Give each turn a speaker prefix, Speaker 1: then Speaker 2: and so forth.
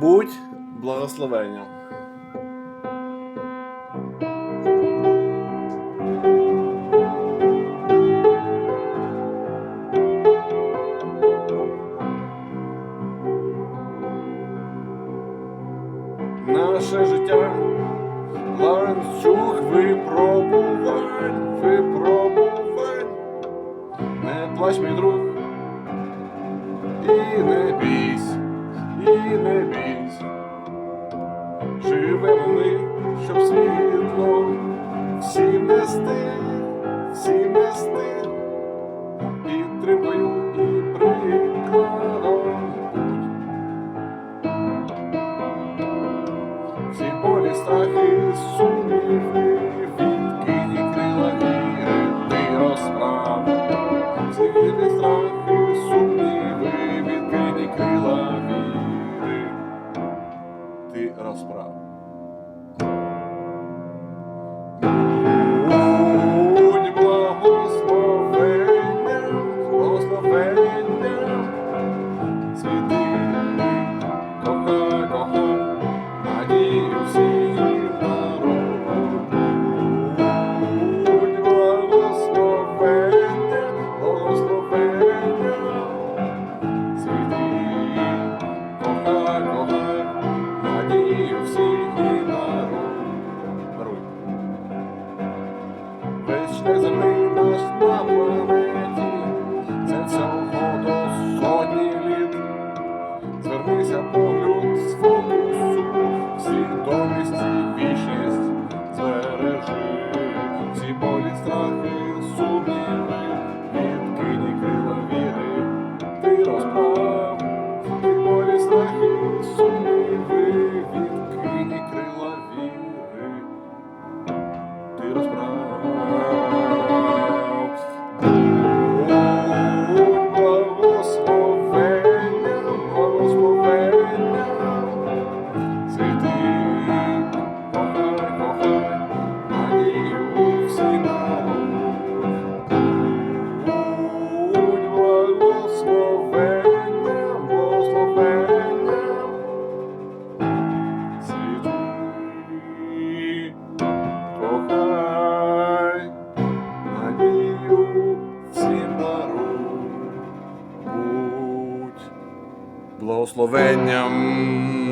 Speaker 1: Будь благословенням. Наше життя ланцюг випробувань, випробувань. Не плач, мій друг, і не бійсь, і не бійсь. Живемо щоб світло всім нести, всім нести, підтримкою і прикладом. Всі болі, страхи, сумніви, відкині крила віри, ти розправ. Всі білі страхи, Шлях землі наш на планеті, це всього до сотні літ. Звернися погляд з фокусу, свідомість і вічність збережи, всі болі, страхи, сумніви, відкині крила віри, ти розправ, всі болі, страхи, сумніви, відкині крила віри ти розправ. Благословенням.